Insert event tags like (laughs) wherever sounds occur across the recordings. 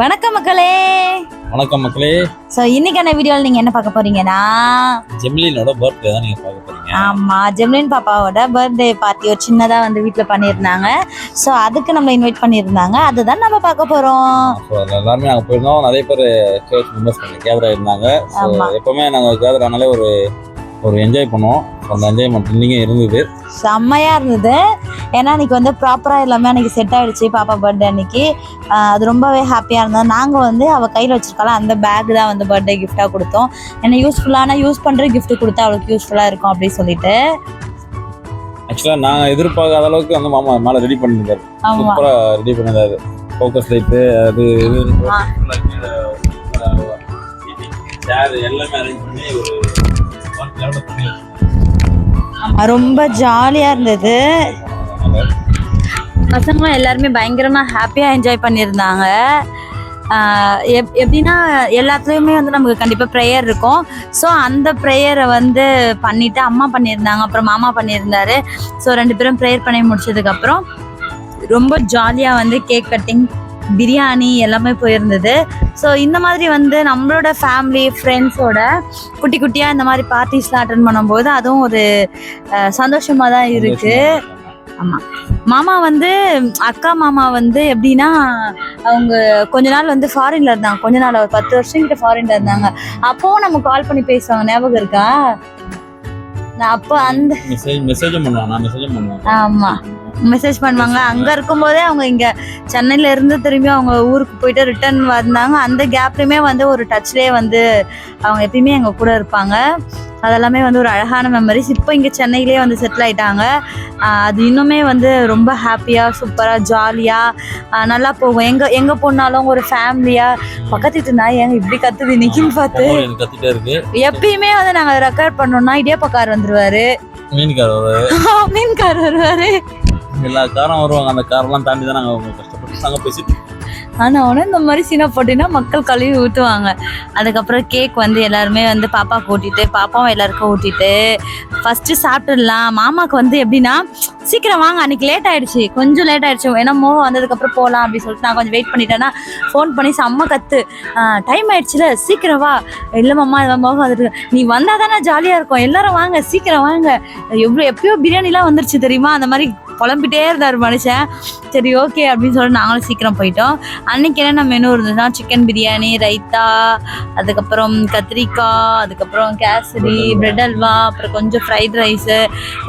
வணக்கம் மக்களே. வணக்கம் மக்களே. ஸோ இன்னைக்கான வீடியோவில் நீங்கள் என்ன பார்க்க போறீங்கன்னா? ஜெமிலினோட பர்த்டே தான் நீங்க பார்க்க போறீங்க. ஆமாம் ஜெம்லின் பாப்பாவோட பர்த்டே பார்ட்டி ஒரு சின்னதாக வந்து வீட்டில் பண்ணியிருந்தாங்க. ஸோ அதுக்கு நம்ம இன்வைட் பண்ணியிருந்தாங்க. அதுதான் நம்ம பார்க்க போகிறோம் ஸோ எல்லாருமே நாங்கள் போயிருந்தோம். நிறைய பேர் சர்ச் மெம்பர்ஸ் கேதர் ஆயிருந்தாங்க. எப்பவுமே நாங்கள் கேதர் ஆனாலே ஒரு ஒரு என்ஜாய் பண்ணுவோம். அந்த என்ஜாய்மெண்ட் இன்னைக்கும் இருந்தது. செம்மையாக இருந்தது. ஏன்னா அன்றைக்கி வந்து ப்ராப்பராக எல்லாமே அன்றைக்கி செட் ஆகிடுச்சு பாப்பா பர்த்டே அன்னைக்கு. ஆஹ் அது ரொம்பவே ஹாப்பியாக இருந்தோம் நாங்கள் வந்து அவள் கையில் வச்சிருக்கால அந்த பேக் தான் வந்து பர்த்டே கிஃப்டாக கொடுத்தோம். ஏன்னா யூஸ்ஃபுல்லான யூஸ் பண்ணுற gift கொடுத்தா அவளுக்கு யூஸ்ஃபுல்லாக இருக்கும் அப்படின்னு சொல்லிட்டு. ஆக்சுவலாக நாங்கள் எதிர்பார்க்காத அளவுக்கு வந்து மாமா மேலே ரெடி பண்ணியிருந்தாரு சூப்பராக ரெடி பண்ணியிருந்தாரு ஃபோக்கஸ் லைட்டு அது இது. சேர் எல்லாமே அரேஞ்ச் பண்ணி ஒரு ரொம்ப ஜாலியாக இருந்தது. பசங்களும் எல்லாருமே பயங்கரமாக ஹாப்பியாக என்ஜாய் பண்ணியிருந்தாங்க. எப் எப்படின்னா எல்லாத்துலேயுமே வந்து நமக்கு கண்டிப்பாக ப்ரேயர் இருக்கும். ஸோ அந்த ப்ரேயரை வந்து பண்ணிவிட்டு அம்மா பண்ணியிருந்தாங்க அப்புறம் மாமா பண்ணியிருந்தாரு. ஸோ ரெண்டு பேரும் ப்ரேயர் பண்ணி முடிச்சதுக்கப்புறம் ரொம்ப ஜாலியாக வந்து கேக் கட்டிங் பிரியாணி எல்லாமே போயிருந்தது. ஸோ இந்த மாதிரி வந்து நம்மளோட ஃபேமிலி ஃப்ரெண்ட்ஸோட குட்டி குட்டியாக இந்த மாதிரி பார்ட்டிஸ்லாம் அட்டன் பண்ணும்போது அதுவும் ஒரு சந்தோஷமாக தான் இருக்குது மாமா வந்து அக்கா மாமா வந்து எப்படின்னா அவங்க கொஞ்ச நாள் வந்து ஃபாரின்ல இருந்தாங்க கொஞ்ச நாள் ஒரு பத்து வருஷம் கிட்ட ஃபாரின்ல இருந்தாங்க. அப்போவும் நம்ம கால் பண்ணி பேசுவாங்க. ஞாபகம் இருக்கா? நான் அப்போ அந்த மெசேஜ் மெசேஜும் பண்ணுவாங்க ஆமா. மெசேஜ் பண்ணுவாங்க அங்க இருக்கும்போதே அவங்க இங்க சென்னையில இருந்து திரும்பி அவங்க ஊருக்கு போயிட்டு ரிட்டர்ன் வந்தாங்க. அந்த கேப்லயுமே வந்து ஒரு டச்லயே வந்து அவங்க எப்பயுமே எங்க கூட இருப்பாங்க. அதெல்லாமே வந்து ஒரு அழகான மெமரிஸ் இப்போ இங்கே சென்னையிலே வந்து செட்டில் ஆயிட்டாங்க. ஆஹ் அது இன்னுமே வந்து ரொம்ப ஹாப்பியாக சூப்பராக ஜாலியாக நல்லா போகும். எங்கே எங்கே போனாலும் ஒரு ஃபேமிலியாக பக்கத்து வீட்டு நாய் ஏங்க இப்படி கத்துது இன்னைக்குன்னு பார்த்து. எப்பயுமே வந்து நாங்கள் ரெக்கார்ட் பண்ணோம்னா இடியாப்பக்கார் வந்துருவாரு. மீன்கார் ஒரு மீன்கார் வருவாரு. (laughs) எல்லா காரம் வருவாங்க. அந்த காரெல்லாம் தாண்டி தான் நாங்கள் கஷ்டப்பட்டு நாங்கள் பேசிட்டு ஆனால் உடனே இந்த மாதிரி சீனா போட்டினா மக்கள் கழுவி ஊற்றுவாங்க அதுக்கப்புறம் கேக் வந்து எல்லாருமே வந்து பாப்பாவுக்கு ஊட்டிட்டு பாப்பாவும் எல்லாருக்கும் ஊட்டிட்டு ஃபஸ்ட்டு சாப்பிட்டுடலாம். மாமாவுக்கு வந்து எப்படின்னா சீக்கிரம் வாங்க அன்னைக்கு லேட் ஆயிடுச்சு. கொஞ்சம் லேட் ஆயிடுச்சு. ஏன்னா மோகம் வந்ததுக்கப்புறம் போகலாம் அப்படின்னு சொல்லிட்டு நான் கொஞ்சம் வெயிட் பண்ணிட்டேன்னா ஃபோன் பண்ணி செம்ம கத்து. டைம் ஆயிடுச்சுல சீக்கிரம் வா. இல்லை மாமா இது மோகம் வந்துட்டு நீ வந்தால் தானே ஜாலியாக இருக்கும். எல்லாரும் வாங்க சீக்கிரம் வாங்க. எவ்வளோ எப்பயோ பிரியாணிலாம் வந்துருச்சு தெரியுமா? அந்த மாதிரி புலம்பிட்டே இருந்தார் மனுஷன். சரி ஓகே அப்படின்னு சொல்லிட்டு நாங்களும் சீக்கிரம் போயிட்டோம். அன்னைக்கு என்னென்ன மெனு இருந்ததுன்னா சிக்கன் பிரியாணி ரைத்தா அதுக்கப்புறம் கத்திரிக்காய் அதுக்கப்புறம் கேசரி பிரெட் அல்வா அப்புறம் கொஞ்சம் ஃப்ரைட் ரைஸு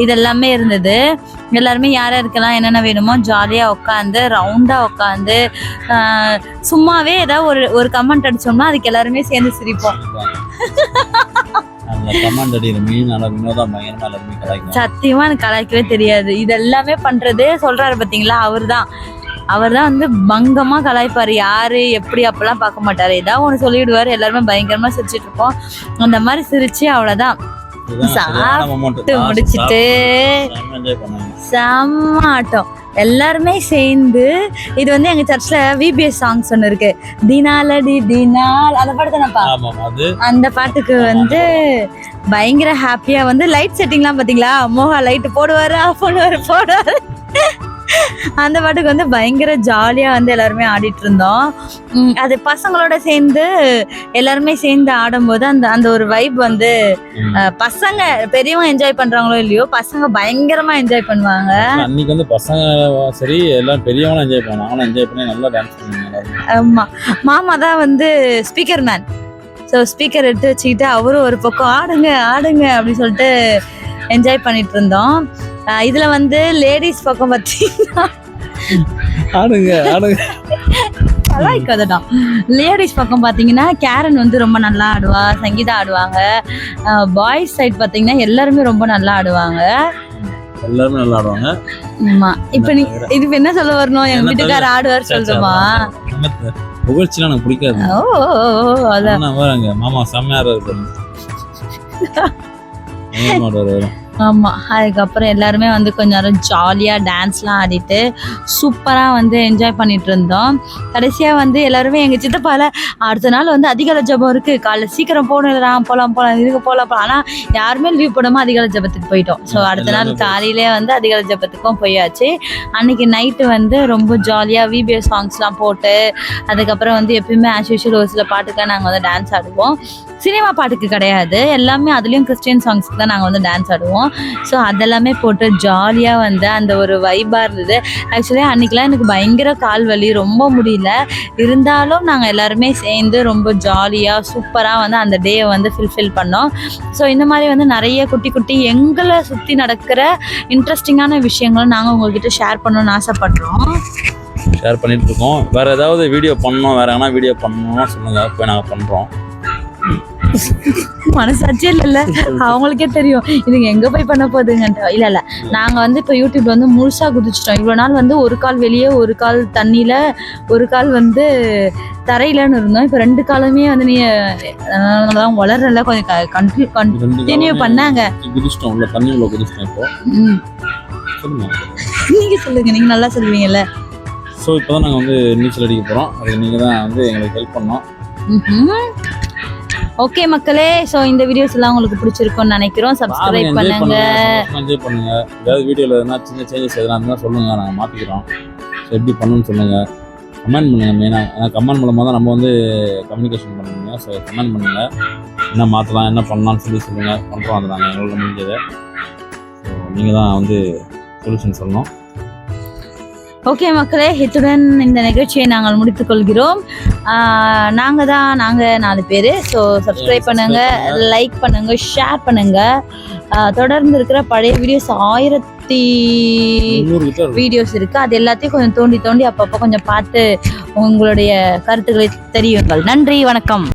இதெல்லாமே இருந்தது. எல்லாருமே யார் யாருக்கெல்லாம் என்னென்ன வேணுமோ ஜாலியாக உட்காந்து ரவுண்டாக உட்காந்து சும்மாவே ஏதாவது ஒரு ஒரு கமெண்ட் அடிச்சோம்னா அதுக்கு எல்லாருமே சேர்ந்து சிரிப்போம். அந்த கமாண்ட் அடிக்கிற மீன் நல்லா வினோதா பயங்கரமா எல்லாருமே கலாய்க்கும்? சத்தியமா எனக்கு கலாய்க்கவே தெரியாது. இது எல்லாமே பண்றது சொல்றாரு பாத்தீங்களா? அவர்தான். அவர் தான் வந்து பங்கமா கலாய்ப்பாரு. யாரு எப்படி அப்பெல்லாம் பார்க்க மாட்டாரு. ஏதாவது ஒன்று சொல்லிவிடுவாரு எல்லாருமே பயங்கரமா சிரிச்சிட்டு இருப்போம். அந்த மாதிரி சிரிச்சு moment. சாப்பிட்டு முடிச்சிட்டு. செம்ம ஆட்டம். எல்லாருமே சேர்ந்து இது வந்து எங்க சர்ச்ல விபிஎஸ் சாங்ஸ் ஒன்று இருக்கு. தினாலடி தினால் அந்த பாட்டு தானப்பா? அந்த பாட்டுக்கு வந்து பயங்கர ஹாப்பியா வந்து லைட் செட்டிங்லாம் பாத்தீங்களா? மோகா லைட் போடுவாரு? பண்ணுவாரு போடுவாரு. அந்த பாட்டுக்கு வந்து பயங்கர ஜாலியா வந்து எல்லாருமே ஆடிட்டு இருந்தோம் அது பசங்களோட சேர்ந்து எல்லாருமே சேர்ந்து ஆடும்போது அந்த அந்த ஒரு வைப் வந்து பசங்க பெரியவங்க என்ஜாய் பண்றாங்களோ இல்லையோ பசங்க பயங்கரமா என்ஜாய் பண்ணுவாங்க. அன்னைக்கு வந்து பசங்க சரி எல்லாம் பெரியவங்களும் என்ஜாய் அவனும் என்ஜாய் பண்ணி நல்லா டான்ஸ் எல்லாரும். ஆமா. மாமா தான் வந்து ஸ்பீக்கர் மேன் ஸோ ஸ்பீக்கர் எடுத்து வச்சுக்கிட்டு அவரும் ஒரு பக்கம் ஆடுங்க ஆடுங்க அப்படின்னு சொல்லிட்டு என்ஜாய் பண்ணிட்டு இருந்தோம் இதுல வந்து லேடிஸ் பக்கம் பார்த்தீங்கன்னா ஆடுங்க ஆடுங்க. கலாய்க்காதடா. லேடிஸ் பக்கம் பார்த்தீங்கன்னா கேரன் வந்து ரொம்ப நல்லா ஆடுவா சங்கீதா ஆடுவாங்க. பாய்ஸ் சைட் பார்த்தீங்கன்னா எல்லாருமே ரொம்ப நல்லா ஆடுவாங்க. எல்லாருமே நல்லா ஆடுவாங்க. ஆமா. இப்போ நீ இது என்ன சொல்ல வரணும்? எங்க என்ன வீட்டுக்காரர் ஆடுவார் சொல்றோமா நம்ம புகழ்ச்சிலாம் எனக்கு பிடிக்காது. ஓ அதான். மாமா செம்மையா இருப்பாரு (laughs) மாடு வரும் ஆமாம் அதுக்கப்புறம் எல்லாருமே வந்து கொஞ்ச நேரம் ஜாலியாக டான்ஸ்லாம் ஆடிட்டு சூப்பராக வந்து என்ஜாய் பண்ணிட்டு இருந்தோம். கடைசியாக வந்து எல்லாருமே எங்கள் சித்தப்பால அடுத்த நாள் வந்து அதிகால ஜபம் இருக்குது காலைல சீக்கிரம் போகணும் இல்லைடா போகலாம் போகலாம் இதுக்கு போகலாம் போகலாம் ஆனால் யாருமே லீவ் போடாமல் அதிகால ஜபத்துக்கு போயிட்டோம். ஸோ அடுத்த நாள் காலையிலே வந்து அதிகால ஜபத்துக்கும் போயாச்சு. அன்னைக்கு நைட்டு வந்து ரொம்ப ஜாலியாக விபிஎஸ் சாங்ஸ்லாம் போட்டு அதுக்கப்புறம் வந்து எப்பயுமே ஆஸ் யூஷுவல் ஒரு சில பாட்டுக்கெலாம் நாங்கள் வந்து டான்ஸ் ஆடுவோம். சினிமா பாட்டுக்கு கிடையாது. எல்லாமே அதுலேயும் கிறிஸ்டியன் சாங்ஸ்க்கு தான் நாங்கள் வந்து டான்ஸ் ஆடுவோம். ஸோ அதெல்லாமே போட்டு ஜாலியாக வந்து அந்த ஒரு வைபாக இருந்தது. ஆக்சுவலி அன்றைக்கெலாம் எனக்கு பயங்கர கால் வலி ரொம்ப முடியல. இருந்தாலும் நாங்கள் எல்லாருமே சேர்ந்து ரொம்ப ஜாலியாக சூப்பராக வந்து அந்த டேயை வந்து ஃபில்ஃபில் பண்ணோம். ஸோ இந்த மாதிரி வந்து நிறைய குட்டி குட்டி எங்களை சுற்றி நடக்கிற இன்ட்ரெஸ்டிங்கான விஷயங்களும் நாங்கள் உங்கள்கிட்ட ஷேர் பண்ணணும்னு ஆசைப்படுறோம். ஷேர் பண்ணிட்டு இருக்கோம். வேற ஏதாவது வீடியோ பண்ணணும் வேற எங்கன்னா வீடியோ பண்ணணும்னா சொல்லுங்க. போய் நாங்கள் பண்ணுறோம் மனசாட்சியே இல்லைல்ல. அவங்களுக்கே தெரியும். இதுங்க எங்க போய் பண்ண போகுதுங்கன்ட்டு. இல்ல இல்ல. நாங்க வந்து இப்போ யூடியூப்ல வந்து முழுசா குதிச்சிட்டோம். இவ்வளவு நாள் வந்து ஒரு கால் வெளியே ஒரு கால் தண்ணியில ஒரு கால் வந்து தரையிலன்னு இருந்தோம். இப்போ ரெண்டு காலுமே வந்து நீ அதான் வளரல கொஞ்சம் கண்டினியூ Continue காலமே பண்ணாங்க. குதிச்சிட்டோம். உள்ள தண்ணி உள்ள குதிச்சிட்டோம் இப்போ. சொல்லுங்க. நீங்க சொல்லுங்க. நீங்க நல்லா சொல்லுவீங்கல்ல. ஸோ இப்போ தான் நாங்கள் வந்து நீச்சல் அடிக்க போகிறோம் அதுக்கு நீங்கள் தான் வந்து எங்களுக்கு ஹெல்ப் பண்ணோம். ஓகே மக்களே ஸோ இந்த வீடியோஸ் எல்லாம் உங்களுக்கு பிடிச்சிருக்கும்னு நினைக்கிறோம். சப்ஸ்கிரைப் பண்ணுங்க. பண்ணுங்க என்ஜாய் பண்ணுங்க ஏதாவது வீடியோவில் எதனா சின்ன சேஞ்சஸ் எதனா இருந்தால் சொல்லுங்கள் நாங்கள் மாற்றிக்கிறோம் ஸோ எப்படி பண்ணணும்னு சொல்லுங்கள் கமெண்ட் பண்ணுங்கள் மெயினாக ஏன்னா கமெண்ட் மூலமாக தான் நம்ம வந்து கம்யூனிகேஷன் பண்ண முடியும். ஸோ கமெண்ட் பண்ணுங்கள் என்ன மாற்றலாம் என்ன பண்ணலாம்னு சொல்லி சொல்லுங்கள் பண்ணுறோம் அதை நாங்கள் எங்களுக்கு முடிஞ்சதை. ஸோ நீங்கள் தான் வந்து சொல்யூஷன் சொல்லணும். ஓகே மக்களே இத்துடன் இந்த நிகழ்ச்சியை நாங்கள் முடித்துக் கொள்கிறோம். நாங்கள் தான் நாங்கள் நாலு பேர். ஸோ சப்ஸ்கிரைப் பண்ணுங்க லைக் பண்ணுங்க. ஷேர் பண்ணுங்க ஆஹ் தொடர்ந்து இருக்கிற பழைய வீடியோஸ் ஆயிரத்தி வீடியோஸ் இருக்கு. அது எல்லாத்தையும் கொஞ்சம் தோண்டி தோண்டி அப்பப்போ கொஞ்சம் பார்த்து உங்களுடைய கருத்துக்களை தெரியுங்கள். நன்றி வணக்கம்.